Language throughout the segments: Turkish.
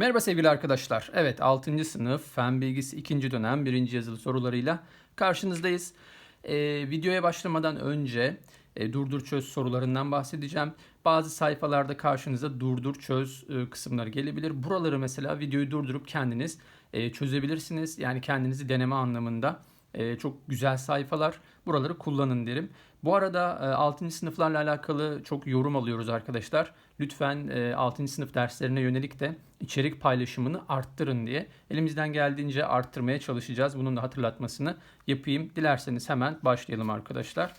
Merhaba sevgili arkadaşlar. Evet 6. sınıf Fen Bilgisi 2. dönem 1. yazılı sorularıyla karşınızdayız. Ee, videoya başlamadan önce e, durdur çöz sorularından bahsedeceğim. Bazı sayfalarda karşınıza durdur çöz e, kısımları gelebilir. Buraları mesela videoyu durdurup kendiniz e, çözebilirsiniz. Yani kendinizi deneme anlamında e, çok güzel sayfalar. Buraları kullanın derim. Bu arada e, 6. sınıflarla alakalı çok yorum alıyoruz arkadaşlar. Lütfen e, 6. sınıf derslerine yönelik de içerik paylaşımını arttırın diye elimizden geldiğince arttırmaya çalışacağız. Bunun da hatırlatmasını yapayım. Dilerseniz hemen başlayalım arkadaşlar.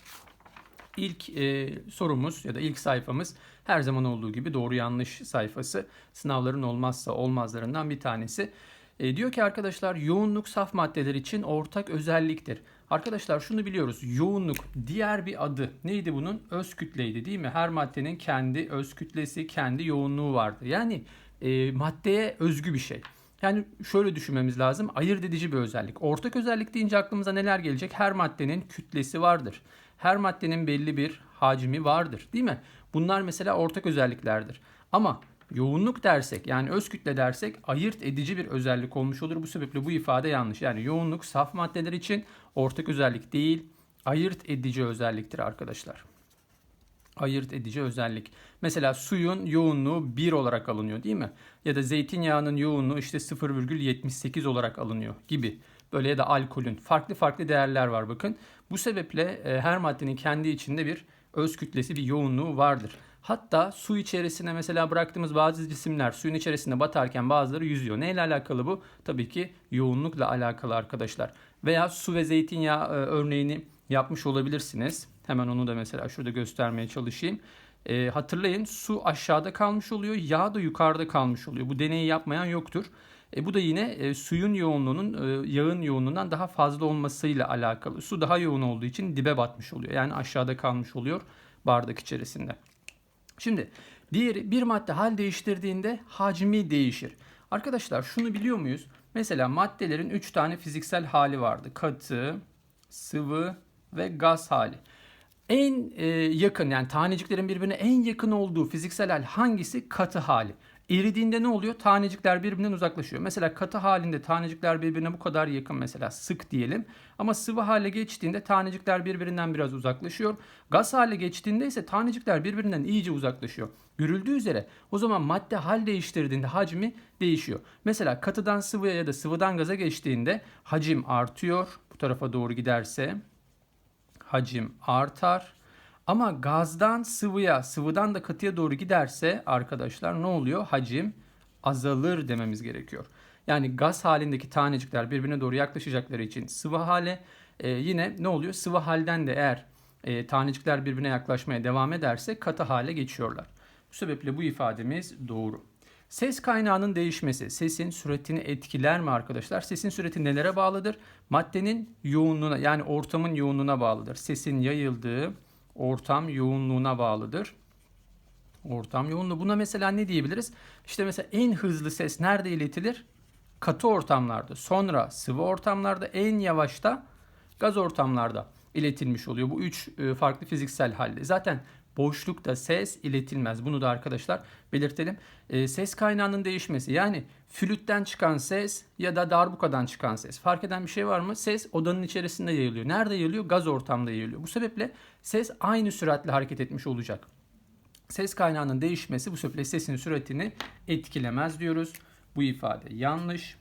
İlk e, sorumuz ya da ilk sayfamız her zaman olduğu gibi doğru yanlış sayfası. Sınavların olmazsa olmazlarından bir tanesi. E, diyor ki arkadaşlar yoğunluk saf maddeler için ortak özelliktir. Arkadaşlar şunu biliyoruz. Yoğunluk diğer bir adı neydi bunun? Öz kütleydi değil mi? Her maddenin kendi öz kütlesi, kendi yoğunluğu vardı. Yani e, maddeye özgü bir şey. Yani şöyle düşünmemiz lazım. Ayırt edici bir özellik. Ortak özellik deyince aklımıza neler gelecek? Her maddenin kütlesi vardır. Her maddenin belli bir hacmi vardır değil mi? Bunlar mesela ortak özelliklerdir. Ama yoğunluk dersek yani öz kütle dersek ayırt edici bir özellik olmuş olur. Bu sebeple bu ifade yanlış. Yani yoğunluk saf maddeler için ortak özellik değil, ayırt edici özelliktir arkadaşlar. Ayırt edici özellik. Mesela suyun yoğunluğu 1 olarak alınıyor değil mi? Ya da zeytinyağının yoğunluğu işte 0,78 olarak alınıyor gibi. Böyle ya da alkolün farklı farklı değerler var bakın. Bu sebeple e, her maddenin kendi içinde bir öz kütlesi, bir yoğunluğu vardır. Hatta su içerisine mesela bıraktığımız bazı cisimler suyun içerisinde batarken bazıları yüzüyor. Neyle alakalı bu? Tabii ki yoğunlukla alakalı arkadaşlar. Veya su ve zeytinyağı e, örneğini yapmış olabilirsiniz. Hemen onu da mesela şurada göstermeye çalışayım. E, hatırlayın su aşağıda kalmış oluyor, yağ da yukarıda kalmış oluyor. Bu deneyi yapmayan yoktur. E, bu da yine e, suyun yoğunluğunun e, yağın yoğunluğundan daha fazla olmasıyla alakalı. Su daha yoğun olduğu için dibe batmış oluyor. Yani aşağıda kalmış oluyor bardak içerisinde. Şimdi bir, bir madde hal değiştirdiğinde hacmi değişir. Arkadaşlar şunu biliyor muyuz? Mesela maddelerin 3 tane fiziksel hali vardı. Katı, sıvı ve gaz hali. En e, yakın yani taneciklerin birbirine en yakın olduğu fiziksel hal hangisi? Katı hali. Eridiğinde ne oluyor? Tanecikler birbirinden uzaklaşıyor. Mesela katı halinde tanecikler birbirine bu kadar yakın mesela sık diyelim. Ama sıvı hale geçtiğinde tanecikler birbirinden biraz uzaklaşıyor. Gaz hale geçtiğinde ise tanecikler birbirinden iyice uzaklaşıyor. Görüldüğü üzere o zaman madde hal değiştirdiğinde hacmi değişiyor. Mesela katıdan sıvıya ya da sıvıdan gaza geçtiğinde hacim artıyor. Bu tarafa doğru giderse hacim artar. Ama gazdan sıvıya, sıvıdan da katıya doğru giderse arkadaşlar ne oluyor? Hacim azalır dememiz gerekiyor. Yani gaz halindeki tanecikler birbirine doğru yaklaşacakları için sıvı hale e, yine ne oluyor? Sıvı halden de eğer e, tanecikler birbirine yaklaşmaya devam ederse katı hale geçiyorlar. Bu sebeple bu ifademiz doğru. Ses kaynağının değişmesi sesin süretini etkiler mi arkadaşlar? Sesin süreti nelere bağlıdır? Maddenin yoğunluğuna yani ortamın yoğunluğuna bağlıdır. Sesin yayıldığı ortam yoğunluğuna bağlıdır. Ortam yoğunluğu. Buna mesela ne diyebiliriz? İşte mesela en hızlı ses nerede iletilir? Katı ortamlarda. Sonra sıvı ortamlarda. En yavaş da gaz ortamlarda iletilmiş oluyor. Bu üç e, farklı fiziksel halde. Zaten boşlukta ses iletilmez. Bunu da arkadaşlar belirtelim. E, ses kaynağının değişmesi yani flütten çıkan ses ya da darbukadan çıkan ses. Fark eden bir şey var mı? Ses odanın içerisinde yayılıyor. Nerede yayılıyor? Gaz ortamda yayılıyor. Bu sebeple ses aynı süratle hareket etmiş olacak. Ses kaynağının değişmesi bu sebeple sesin süratini etkilemez diyoruz. Bu ifade yanlış.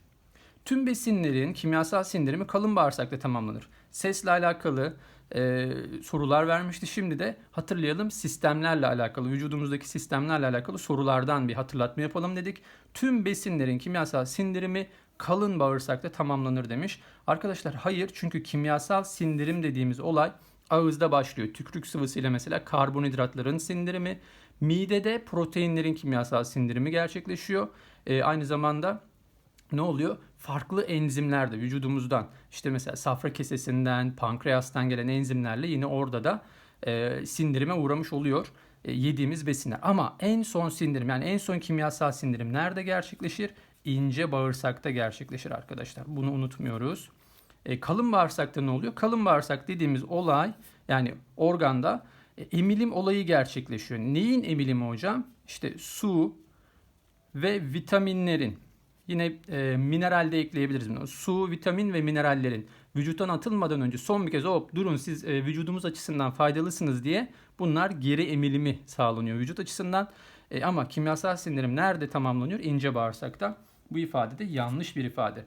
Tüm besinlerin kimyasal sindirimi kalın bağırsakta tamamlanır. Sesle alakalı e, sorular vermişti. Şimdi de hatırlayalım sistemlerle alakalı, vücudumuzdaki sistemlerle alakalı sorulardan bir hatırlatma yapalım dedik. Tüm besinlerin kimyasal sindirimi kalın bağırsakta tamamlanır demiş. Arkadaşlar hayır çünkü kimyasal sindirim dediğimiz olay ağızda başlıyor. Tükürük sıvısıyla mesela karbonhidratların sindirimi, midede proteinlerin kimyasal sindirimi gerçekleşiyor. E, aynı zamanda ne oluyor? Farklı enzimler de vücudumuzdan işte mesela safra kesesinden, pankreastan gelen enzimlerle yine orada da e, sindirime uğramış oluyor e, yediğimiz besinler. Ama en son sindirim yani en son kimyasal sindirim nerede gerçekleşir? İnce bağırsakta gerçekleşir arkadaşlar. Bunu unutmuyoruz. E, kalın bağırsakta ne oluyor? Kalın bağırsak dediğimiz olay yani organda e, emilim olayı gerçekleşiyor. Neyin emilimi hocam? İşte su ve vitaminlerin Yine e, mineral de ekleyebiliriz. Su, vitamin ve minerallerin vücuttan atılmadan önce son bir kez hop durun siz e, vücudumuz açısından faydalısınız diye bunlar geri emilimi sağlanıyor vücut açısından. E, ama kimyasal sindirim nerede tamamlanıyor? İnce bağırsakta. Bu ifade de yanlış bir ifade.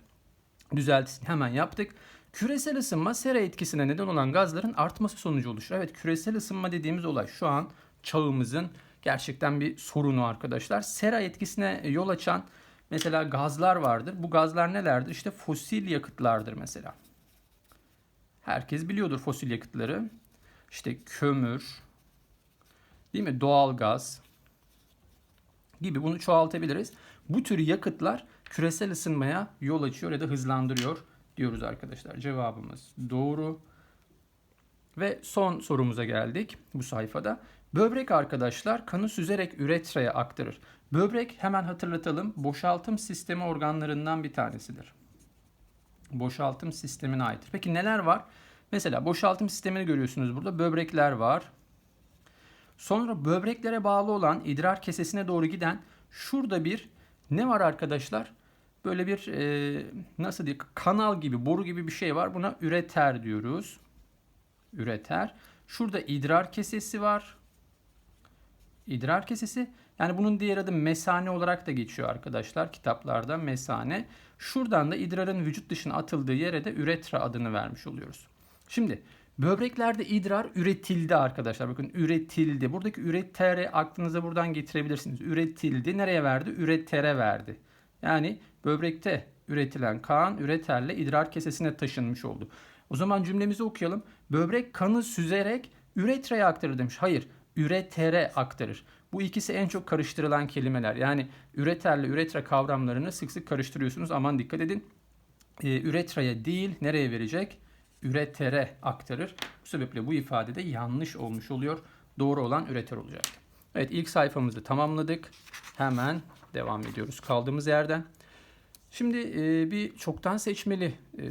Düzeltsin hemen yaptık. Küresel ısınma sera etkisine neden olan gazların artması sonucu oluşur. Evet küresel ısınma dediğimiz olay şu an çağımızın gerçekten bir sorunu arkadaşlar. Sera etkisine yol açan mesela gazlar vardır. Bu gazlar nelerdir? İşte fosil yakıtlardır mesela. Herkes biliyordur fosil yakıtları. İşte kömür, değil mi? Doğal gaz gibi bunu çoğaltabiliriz. Bu tür yakıtlar küresel ısınmaya yol açıyor ya da hızlandırıyor diyoruz arkadaşlar. Cevabımız doğru. Ve son sorumuza geldik bu sayfada. Böbrek arkadaşlar kanı süzerek üretraya aktarır. Böbrek hemen hatırlatalım boşaltım sistemi organlarından bir tanesidir. Boşaltım sistemine aittir. Peki neler var? Mesela boşaltım sistemini görüyorsunuz burada. Böbrekler var. Sonra böbreklere bağlı olan idrar kesesine doğru giden şurada bir ne var arkadaşlar? Böyle bir e, nasıl diyeyim kanal gibi boru gibi bir şey var. Buna üreter diyoruz. Üreter. Şurada idrar kesesi var. İdrar kesesi. Yani bunun diğer adı mesane olarak da geçiyor arkadaşlar kitaplarda mesane. Şuradan da idrarın vücut dışına atıldığı yere de üretra adını vermiş oluyoruz. Şimdi böbreklerde idrar üretildi arkadaşlar. Bakın üretildi. Buradaki üretere aklınıza buradan getirebilirsiniz. Üretildi. Nereye verdi? Üretere verdi. Yani böbrekte üretilen kan üreterle idrar kesesine taşınmış oldu. O zaman cümlemizi okuyalım. Böbrek kanı süzerek üretraya aktarır demiş. Hayır, üretere aktarır. Bu ikisi en çok karıştırılan kelimeler. Yani üreterle üretra kavramlarını sık sık karıştırıyorsunuz. Aman dikkat edin. Ee, üretraya değil nereye verecek? Üretere aktarır. Bu sebeple bu ifade de yanlış olmuş oluyor. Doğru olan üreter olacak. Evet ilk sayfamızı tamamladık. Hemen devam ediyoruz kaldığımız yerden. Şimdi e, bir çoktan seçmeli e,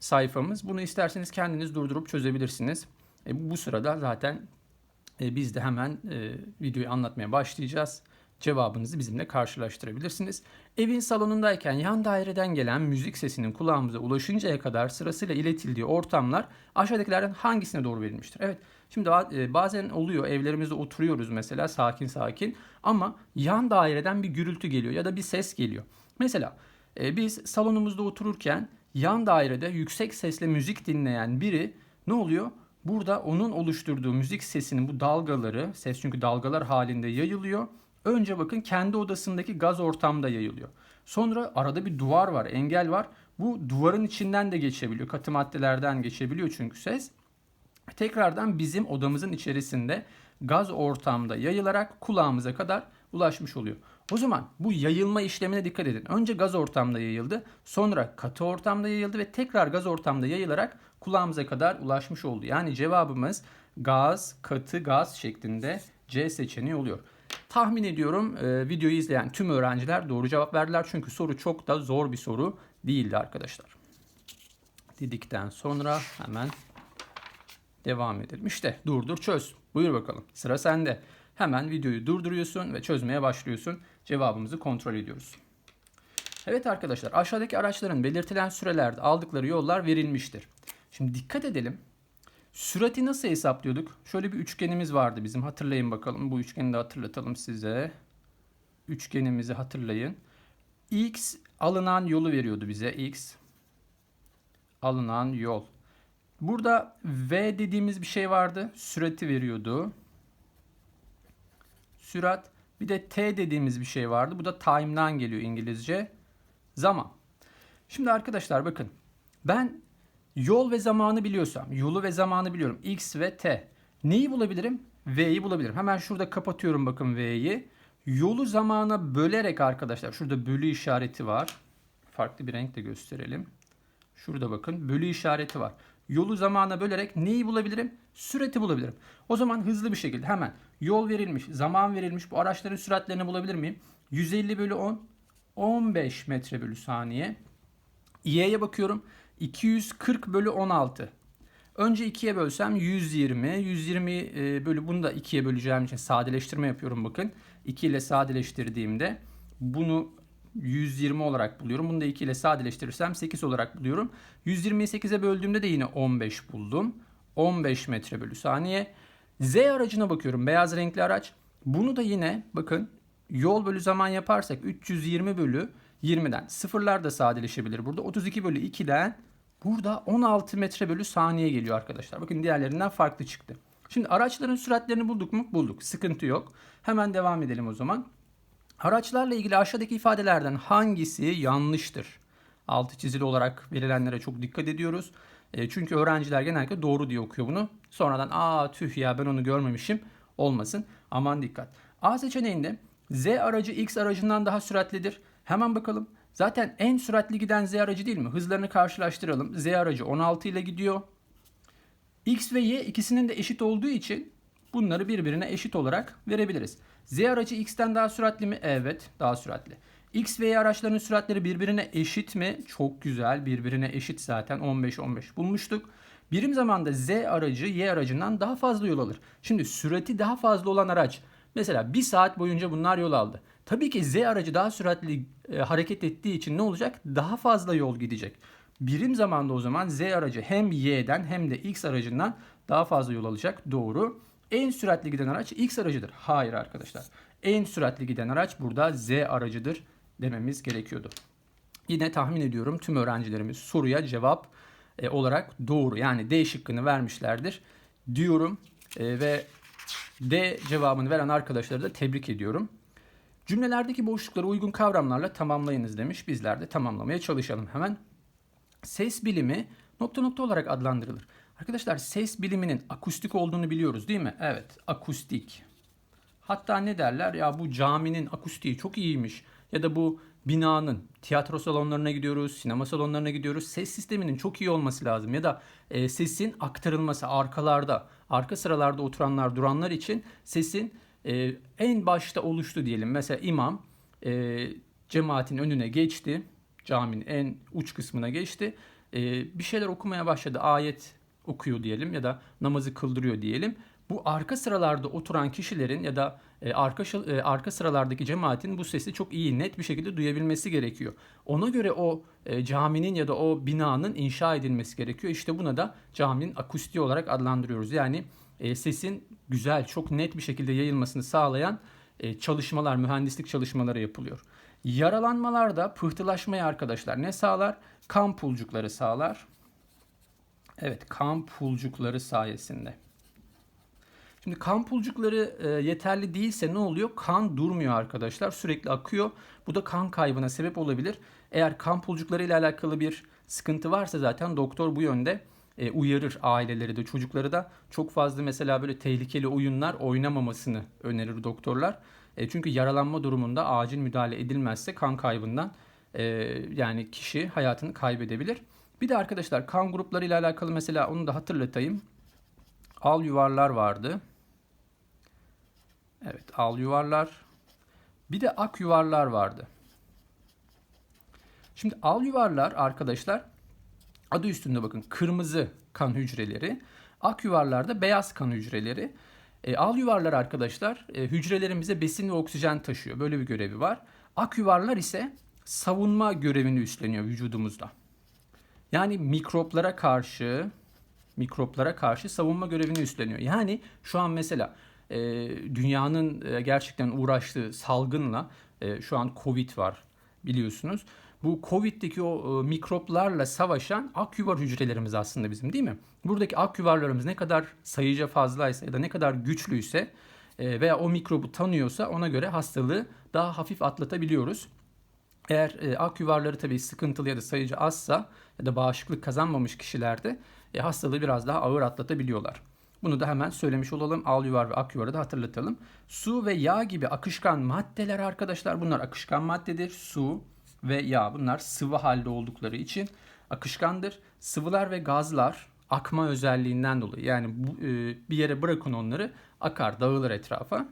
sayfamız. Bunu isterseniz kendiniz durdurup çözebilirsiniz. E, bu sırada zaten e, biz de hemen e, videoyu anlatmaya başlayacağız. Cevabınızı bizimle karşılaştırabilirsiniz. Evin salonundayken yan daireden gelen müzik sesinin kulağımıza ulaşıncaya kadar sırasıyla iletildiği ortamlar aşağıdakilerden hangisine doğru verilmiştir? Evet şimdi e, bazen oluyor evlerimizde oturuyoruz mesela sakin sakin ama yan daireden bir gürültü geliyor ya da bir ses geliyor. Mesela biz salonumuzda otururken yan dairede yüksek sesle müzik dinleyen biri ne oluyor? Burada onun oluşturduğu müzik sesinin bu dalgaları, ses çünkü dalgalar halinde yayılıyor. Önce bakın kendi odasındaki gaz ortamda yayılıyor. Sonra arada bir duvar var, engel var. Bu duvarın içinden de geçebiliyor. Katı maddelerden geçebiliyor çünkü ses. Tekrardan bizim odamızın içerisinde gaz ortamda yayılarak kulağımıza kadar ulaşmış oluyor. O zaman bu yayılma işlemine dikkat edin. Önce gaz ortamda yayıldı, sonra katı ortamda yayıldı ve tekrar gaz ortamda yayılarak kulağımıza kadar ulaşmış oldu. Yani cevabımız gaz, katı gaz şeklinde C seçeneği oluyor. Tahmin ediyorum e, videoyu izleyen tüm öğrenciler doğru cevap verdiler. Çünkü soru çok da zor bir soru değildi arkadaşlar. Dedikten sonra hemen devam edelim. İşte durdur çöz. Buyur bakalım sıra sende. Hemen videoyu durduruyorsun ve çözmeye başlıyorsun. Cevabımızı kontrol ediyoruz. Evet arkadaşlar aşağıdaki araçların belirtilen sürelerde aldıkları yollar verilmiştir. Şimdi dikkat edelim. Sürati nasıl hesaplıyorduk? Şöyle bir üçgenimiz vardı bizim. Hatırlayın bakalım. Bu üçgeni de hatırlatalım size. Üçgenimizi hatırlayın. X alınan yolu veriyordu bize. X alınan yol. Burada V dediğimiz bir şey vardı. Sürati veriyordu. Sürat. Bir de T dediğimiz bir şey vardı. Bu da time'dan geliyor İngilizce. Zaman. Şimdi arkadaşlar bakın. Ben Yol ve zamanı biliyorsam, yolu ve zamanı biliyorum. X ve T. Neyi bulabilirim? V'yi bulabilirim. Hemen şurada kapatıyorum bakın V'yi. Yolu zamana bölerek arkadaşlar. Şurada bölü işareti var. Farklı bir renkle gösterelim. Şurada bakın bölü işareti var. Yolu zamana bölerek neyi bulabilirim? Süreti bulabilirim. O zaman hızlı bir şekilde hemen yol verilmiş, zaman verilmiş bu araçların süratlerini bulabilir miyim? 150 bölü 10, 15 metre bölü saniye. Y'ye bakıyorum. 240 bölü 16. Önce 2'ye bölsem 120. 120 e, bölü bunu da 2'ye böleceğim için sadeleştirme yapıyorum bakın. 2 ile sadeleştirdiğimde bunu 120 olarak buluyorum. Bunu da 2 ile sadeleştirirsem 8 olarak buluyorum. 120'yi 8'e böldüğümde de yine 15 buldum. 15 metre bölü saniye. Z aracına bakıyorum. Beyaz renkli araç. Bunu da yine bakın yol bölü zaman yaparsak 320 bölü 20'den. Sıfırlar da sadeleşebilir burada. 32 bölü 2'den burada 16 metre bölü saniye geliyor arkadaşlar. Bakın diğerlerinden farklı çıktı. Şimdi araçların süratlerini bulduk mu? Bulduk. Sıkıntı yok. Hemen devam edelim o zaman. Araçlarla ilgili aşağıdaki ifadelerden hangisi yanlıştır? Altı çizili olarak verilenlere çok dikkat ediyoruz. E, çünkü öğrenciler genellikle doğru diye okuyor bunu. Sonradan aa tüh ya ben onu görmemişim olmasın. Aman dikkat. A seçeneğinde Z aracı X aracından daha süratlidir. Hemen bakalım. Zaten en süratli giden Z aracı değil mi? Hızlarını karşılaştıralım. Z aracı 16 ile gidiyor. X ve Y ikisinin de eşit olduğu için bunları birbirine eşit olarak verebiliriz. Z aracı X'ten daha süratli mi? Evet, daha süratli. X ve Y araçlarının süratleri birbirine eşit mi? Çok güzel, birbirine eşit zaten 15-15 bulmuştuk. Birim zamanda Z aracı Y aracından daha fazla yol alır. Şimdi sürati daha fazla olan araç mesela bir saat boyunca bunlar yol aldı. Tabii ki Z aracı daha süratli e, hareket ettiği için ne olacak? Daha fazla yol gidecek. Birim zamanda o zaman Z aracı hem Y'den hem de X aracından daha fazla yol alacak. Doğru. En süratli giden araç X aracıdır. Hayır arkadaşlar. En süratli giden araç burada Z aracıdır dememiz gerekiyordu. Yine tahmin ediyorum tüm öğrencilerimiz soruya cevap e, olarak doğru yani D şıkkını vermişlerdir diyorum e, ve D cevabını veren arkadaşları da tebrik ediyorum. Cümlelerdeki boşlukları uygun kavramlarla tamamlayınız demiş. Bizler de tamamlamaya çalışalım hemen. Ses bilimi nokta nokta olarak adlandırılır. Arkadaşlar ses biliminin akustik olduğunu biliyoruz değil mi? Evet akustik. Hatta ne derler ya bu caminin akustiği çok iyiymiş. Ya da bu binanın tiyatro salonlarına gidiyoruz, sinema salonlarına gidiyoruz. Ses sisteminin çok iyi olması lazım. Ya da e, sesin aktarılması arkalarda, arka sıralarda oturanlar, duranlar için sesin e, en başta oluştu diyelim. Mesela imam e, cemaatin önüne geçti. Caminin en uç kısmına geçti. E, bir şeyler okumaya başladı. Ayet okuyor diyelim ya da namazı kıldırıyor diyelim. Bu arka sıralarda oturan kişilerin ya da e, arka e, arka sıralardaki cemaatin bu sesi çok iyi net bir şekilde duyabilmesi gerekiyor. Ona göre o e, caminin ya da o binanın inşa edilmesi gerekiyor. İşte buna da caminin akustiği olarak adlandırıyoruz. Yani sesin güzel, çok net bir şekilde yayılmasını sağlayan çalışmalar, mühendislik çalışmaları yapılıyor. Yaralanmalarda pıhtılaşmayı arkadaşlar ne sağlar? Kan pulcukları sağlar. Evet, kan pulcukları sayesinde. Şimdi kan pulcukları e, yeterli değilse ne oluyor? Kan durmuyor arkadaşlar. Sürekli akıyor. Bu da kan kaybına sebep olabilir. Eğer kan pulcukları ile alakalı bir sıkıntı varsa zaten doktor bu yönde e, uyarır aileleri de çocukları da. Çok fazla mesela böyle tehlikeli oyunlar oynamamasını önerir doktorlar. E, çünkü yaralanma durumunda acil müdahale edilmezse kan kaybından e, yani kişi hayatını kaybedebilir. Bir de arkadaşlar kan grupları ile alakalı mesela onu da hatırlatayım. Al yuvarlar vardı. Evet al yuvarlar. Bir de ak yuvarlar vardı. Şimdi al yuvarlar arkadaşlar adı üstünde bakın kırmızı kan hücreleri. Ak yuvarlar da beyaz kan hücreleri. E, al yuvarlar arkadaşlar e, hücrelerimize besin ve oksijen taşıyor. Böyle bir görevi var. Ak yuvarlar ise savunma görevini üstleniyor vücudumuzda. Yani mikroplara karşı mikroplara karşı savunma görevini üstleniyor. Yani şu an mesela e, dünyanın e, gerçekten uğraştığı salgınla e, şu an Covid var biliyorsunuz. Bu Covid'deki o e, mikroplarla savaşan akyuvar hücrelerimiz aslında bizim değil mi? Buradaki akyuvarlarımız ne kadar sayıca fazlaysa ya da ne kadar güçlüyse e, veya o mikrobu tanıyorsa ona göre hastalığı daha hafif atlatabiliyoruz. Eğer e, ak tabii sıkıntılı ya da sayıcı azsa ya da bağışıklık kazanmamış kişilerde e, hastalığı biraz daha ağır atlatabiliyorlar. Bunu da hemen söylemiş olalım. Al ve ak da hatırlatalım. Su ve yağ gibi akışkan maddeler arkadaşlar bunlar akışkan maddedir. Su ve yağ bunlar sıvı halde oldukları için akışkandır. Sıvılar ve gazlar akma özelliğinden dolayı yani bu, e, bir yere bırakın onları akar dağılır etrafa.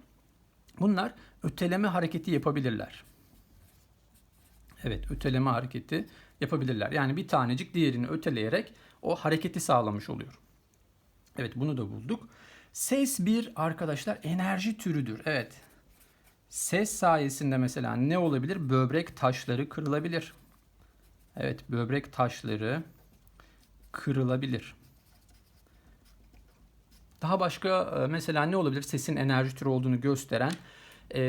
Bunlar öteleme hareketi yapabilirler. Evet öteleme hareketi yapabilirler. Yani bir tanecik diğerini öteleyerek o hareketi sağlamış oluyor. Evet bunu da bulduk. Ses bir arkadaşlar enerji türüdür. Evet. Ses sayesinde mesela ne olabilir? Böbrek taşları kırılabilir. Evet, böbrek taşları kırılabilir. Daha başka e, mesela ne olabilir? Sesin enerji türü olduğunu gösteren e,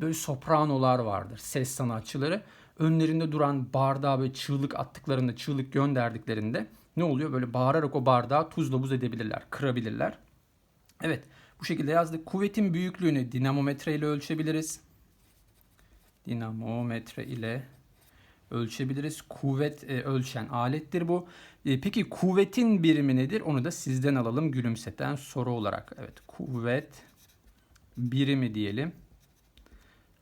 böyle sopranolar vardır. Ses sanatçıları. Önlerinde duran bardağa böyle çığlık attıklarında, çığlık gönderdiklerinde ne oluyor? Böyle bağırarak o bardağı tuzla buz edebilirler, kırabilirler. Evet, bu şekilde yazdık. Kuvvetin büyüklüğünü dinamometre ile ölçebiliriz. Dinamometre ile ölçebiliriz. Kuvvet e, ölçen alettir bu. E, peki kuvvetin birimi nedir? Onu da sizden alalım gülümseten soru olarak. Evet, kuvvet birimi diyelim.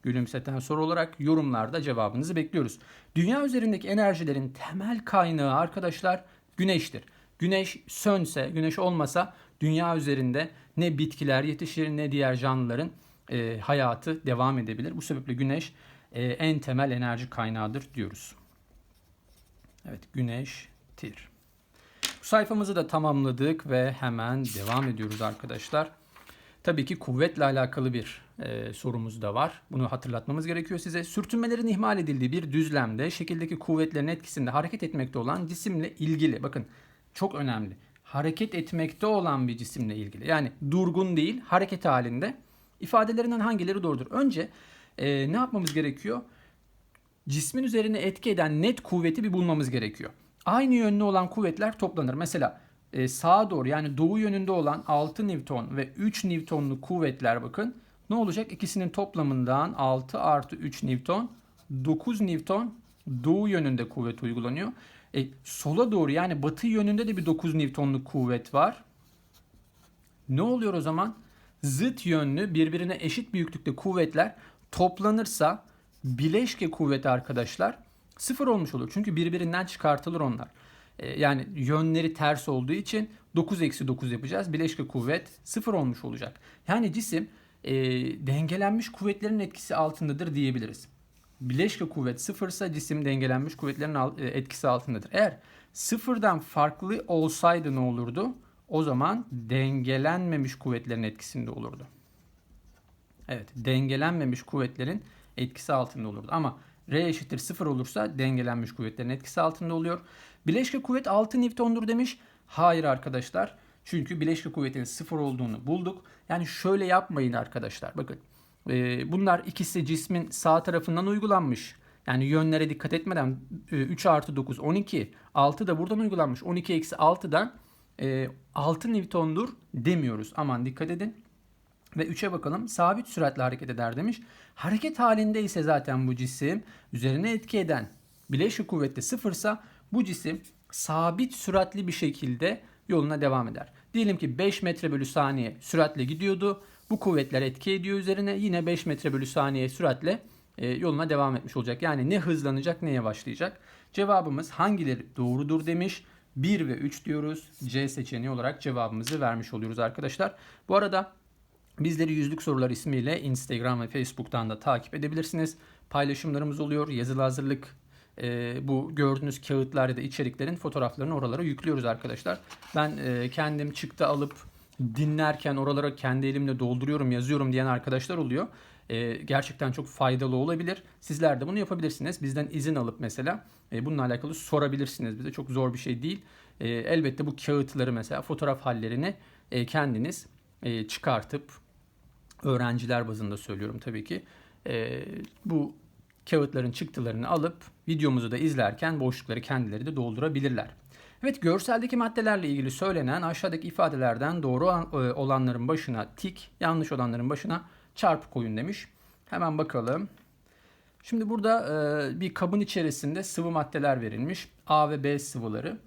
Gülümseten soru olarak yorumlarda cevabınızı bekliyoruz. Dünya üzerindeki enerjilerin temel kaynağı arkadaşlar güneştir. Güneş sönse, güneş olmasa dünya üzerinde ne bitkiler yetişir ne diğer canlıların e, hayatı devam edebilir. Bu sebeple güneş e, en temel enerji kaynağıdır diyoruz. Evet güneştir. Bu sayfamızı da tamamladık ve hemen devam ediyoruz arkadaşlar. Tabii ki kuvvetle alakalı bir e, sorumuz da var. Bunu hatırlatmamız gerekiyor size. Sürtünmelerin ihmal edildiği bir düzlemde şekildeki kuvvetlerin etkisinde hareket etmekte olan cisimle ilgili. Bakın çok önemli. Hareket etmekte olan bir cisimle ilgili. Yani durgun değil, hareket halinde. İfadelerinden hangileri doğrudur? Önce e, ne yapmamız gerekiyor? Cismin üzerine etki eden net kuvveti bir bulmamız gerekiyor. Aynı yönlü olan kuvvetler toplanır. Mesela e, sağa doğru yani doğu yönünde olan 6 Newton ve 3 Newton'lu kuvvetler bakın. Ne olacak? İkisinin toplamından 6 artı 3 Newton 9 Newton doğu yönünde kuvvet uygulanıyor. E, sola doğru yani batı yönünde de bir 9 Newton'lu kuvvet var. Ne oluyor o zaman? Zıt yönlü birbirine eşit büyüklükte kuvvetler toplanırsa bileşke kuvveti arkadaşlar sıfır olmuş olur. Çünkü birbirinden çıkartılır onlar. E, yani yönleri ters olduğu için 9 eksi 9 yapacağız. Bileşke kuvvet sıfır olmuş olacak. Yani cisim e, dengelenmiş kuvvetlerin etkisi altındadır diyebiliriz. Bileşke kuvvet sıfırsa cisim dengelenmiş kuvvetlerin e, etkisi altındadır. Eğer sıfırdan farklı olsaydı ne olurdu? O zaman dengelenmemiş kuvvetlerin etkisinde olurdu. Evet, dengelenmemiş kuvvetlerin etkisi altında olurdu. Ama R eşittir 0 olursa dengelenmiş kuvvetlerin etkisi altında oluyor. Bileşke kuvvet 6 Newton'dur demiş. Hayır arkadaşlar. Çünkü bileşke kuvvetin 0 olduğunu bulduk. Yani şöyle yapmayın arkadaşlar. Bakın e, bunlar ikisi cismin sağ tarafından uygulanmış. Yani yönlere dikkat etmeden 3 artı 9 12. 6 da buradan uygulanmış. 12 eksi 6'dan 6 Newton'dur demiyoruz. Aman dikkat edin. Ve 3'e bakalım. Sabit süratle hareket eder demiş. Hareket halinde ise zaten bu cisim üzerine etki eden bileşik kuvvette sıfırsa bu cisim sabit süratli bir şekilde yoluna devam eder. Diyelim ki 5 metre bölü saniye süratle gidiyordu. Bu kuvvetler etki ediyor üzerine. Yine 5 metre bölü saniye süratle e, yoluna devam etmiş olacak. Yani ne hızlanacak ne yavaşlayacak. Cevabımız hangileri doğrudur demiş. 1 ve 3 diyoruz. C seçeneği olarak cevabımızı vermiş oluyoruz arkadaşlar. Bu arada Bizleri Yüzlük Sorular ismiyle Instagram ve Facebook'tan da takip edebilirsiniz. Paylaşımlarımız oluyor. Yazılı hazırlık e, bu gördüğünüz kağıtlar da içeriklerin fotoğraflarını oralara yüklüyoruz arkadaşlar. Ben e, kendim çıktı alıp dinlerken oralara kendi elimle dolduruyorum, yazıyorum diyen arkadaşlar oluyor. E, gerçekten çok faydalı olabilir. Sizler de bunu yapabilirsiniz. Bizden izin alıp mesela e, bununla alakalı sorabilirsiniz. Bize çok zor bir şey değil. E, elbette bu kağıtları mesela fotoğraf hallerini e, kendiniz e, çıkartıp öğrenciler bazında söylüyorum tabii ki. E, bu kağıtların çıktılarını alıp videomuzu da izlerken boşlukları kendileri de doldurabilirler. Evet görseldeki maddelerle ilgili söylenen aşağıdaki ifadelerden doğru e, olanların başına tik, yanlış olanların başına çarpı koyun demiş. Hemen bakalım. Şimdi burada e, bir kabın içerisinde sıvı maddeler verilmiş. A ve B sıvıları.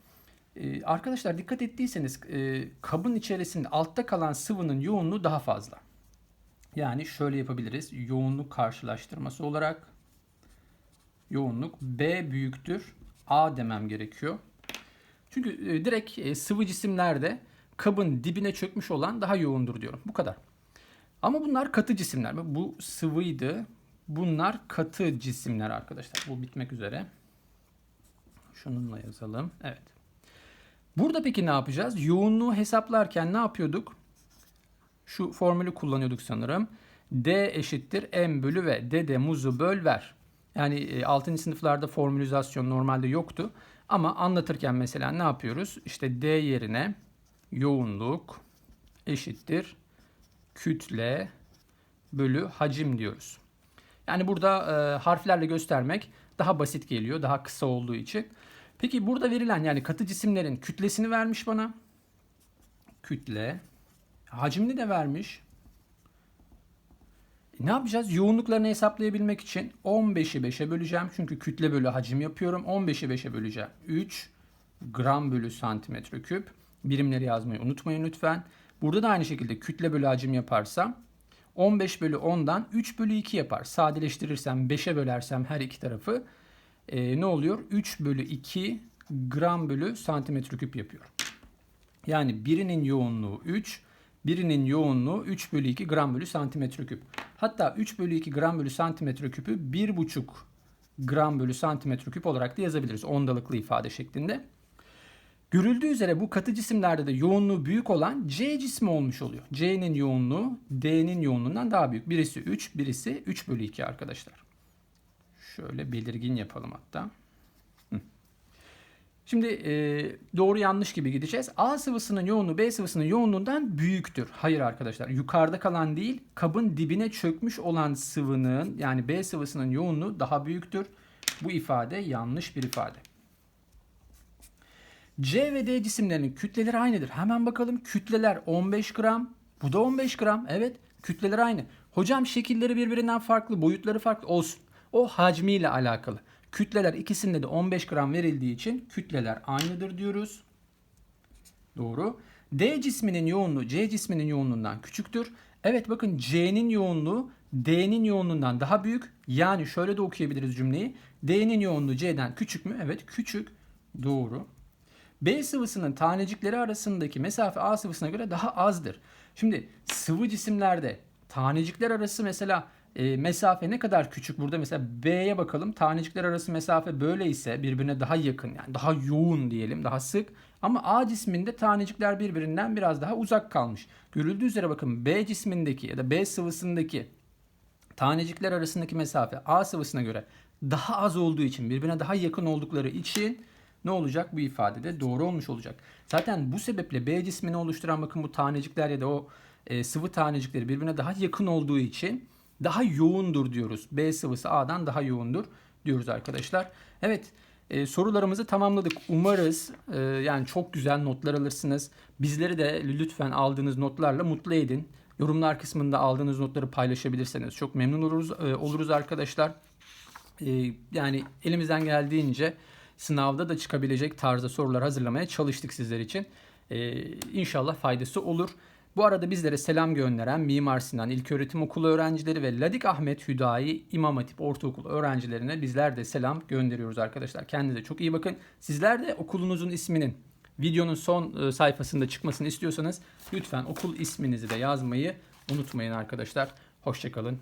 E, arkadaşlar dikkat ettiyseniz e, kabın içerisinde altta kalan sıvının yoğunluğu daha fazla. Yani şöyle yapabiliriz. Yoğunluk karşılaştırması olarak yoğunluk B büyüktür A demem gerekiyor. Çünkü e, direkt e, sıvı cisimlerde kabın dibine çökmüş olan daha yoğundur diyorum. Bu kadar. Ama bunlar katı cisimler. Bu sıvıydı. Bunlar katı cisimler arkadaşlar. Bu bitmek üzere. Şununla yazalım. Evet. Burada peki ne yapacağız? Yoğunluğu hesaplarken ne yapıyorduk? Şu formülü kullanıyorduk sanırım. D eşittir M bölü V. Dede muzu böl ver. Yani 6. sınıflarda formülizasyon normalde yoktu. Ama anlatırken mesela ne yapıyoruz? İşte D yerine yoğunluk eşittir kütle bölü hacim diyoruz. Yani burada e, harflerle göstermek daha basit geliyor. Daha kısa olduğu için. Peki burada verilen yani katı cisimlerin kütlesini vermiş bana. Kütle. Hacmini de vermiş. Ne yapacağız? Yoğunluklarını hesaplayabilmek için 15'i 5'e böleceğim. Çünkü kütle bölü hacim yapıyorum. 15'i 5'e böleceğim. 3 gram bölü santimetre küp. Birimleri yazmayı unutmayın lütfen. Burada da aynı şekilde kütle bölü hacim yaparsam 15 bölü 10'dan 3 bölü 2 yapar. Sadeleştirirsem 5'e bölersem her iki tarafı e, ne oluyor? 3 bölü 2 gram bölü santimetre küp yapıyor. Yani birinin yoğunluğu 3, birinin yoğunluğu 3 bölü 2 gram bölü santimetre küp. Hatta 3 bölü 2 gram bölü santimetre küpü 1,5 gram bölü santimetre küp olarak da yazabiliriz. Ondalıklı ifade şeklinde. Görüldüğü üzere bu katı cisimlerde de yoğunluğu büyük olan C cismi olmuş oluyor. C'nin yoğunluğu D'nin yoğunluğundan daha büyük. Birisi 3, birisi 3 bölü 2 arkadaşlar. Şöyle belirgin yapalım hatta. Şimdi e, doğru yanlış gibi gideceğiz. A sıvısının yoğunluğu B sıvısının yoğunluğundan büyüktür. Hayır arkadaşlar yukarıda kalan değil kabın dibine çökmüş olan sıvının yani B sıvısının yoğunluğu daha büyüktür. Bu ifade yanlış bir ifade. C ve D cisimlerinin kütleleri aynıdır. Hemen bakalım kütleler 15 gram. Bu da 15 gram. Evet kütleler aynı. Hocam şekilleri birbirinden farklı, boyutları farklı olsun. O hacmiyle alakalı. Kütleler ikisinde de 15 gram verildiği için kütleler aynıdır diyoruz. Doğru. D cisminin yoğunluğu C cisminin yoğunluğundan küçüktür. Evet bakın C'nin yoğunluğu D'nin yoğunluğundan daha büyük. Yani şöyle de okuyabiliriz cümleyi. D'nin yoğunluğu C'den küçük mü? Evet küçük. Doğru. B sıvısının tanecikleri arasındaki mesafe A sıvısına göre daha azdır. Şimdi sıvı cisimlerde tanecikler arası mesela e, mesafe ne kadar küçük? Burada mesela B'ye bakalım. Tanecikler arası mesafe böyle ise birbirine daha yakın yani daha yoğun diyelim daha sık. Ama A cisminde tanecikler birbirinden biraz daha uzak kalmış. Görüldüğü üzere bakın B cismindeki ya da B sıvısındaki tanecikler arasındaki mesafe A sıvısına göre daha az olduğu için birbirine daha yakın oldukları için ne olacak? Bu ifadede doğru olmuş olacak. Zaten bu sebeple B cismini oluşturan bakın bu tanecikler ya da o e, sıvı tanecikleri birbirine daha yakın olduğu için daha yoğundur diyoruz. B sıvısı A'dan daha yoğundur diyoruz arkadaşlar. Evet e, sorularımızı tamamladık. Umarız e, yani çok güzel notlar alırsınız. Bizleri de lütfen aldığınız notlarla mutlu edin. Yorumlar kısmında aldığınız notları paylaşabilirseniz çok memnun oluruz, e, oluruz arkadaşlar. E, yani elimizden geldiğince sınavda da çıkabilecek tarzda sorular hazırlamaya çalıştık sizler için. Ee, inşallah faydası olur. Bu arada bizlere selam gönderen Mimar Sinan İlköğretim Okulu öğrencileri ve Ladik Ahmet Hüdayi İmam Hatip Ortaokulu öğrencilerine bizler de selam gönderiyoruz arkadaşlar. Kendinize çok iyi bakın. Sizler de okulunuzun isminin videonun son e, sayfasında çıkmasını istiyorsanız lütfen okul isminizi de yazmayı unutmayın arkadaşlar. Hoşçakalın.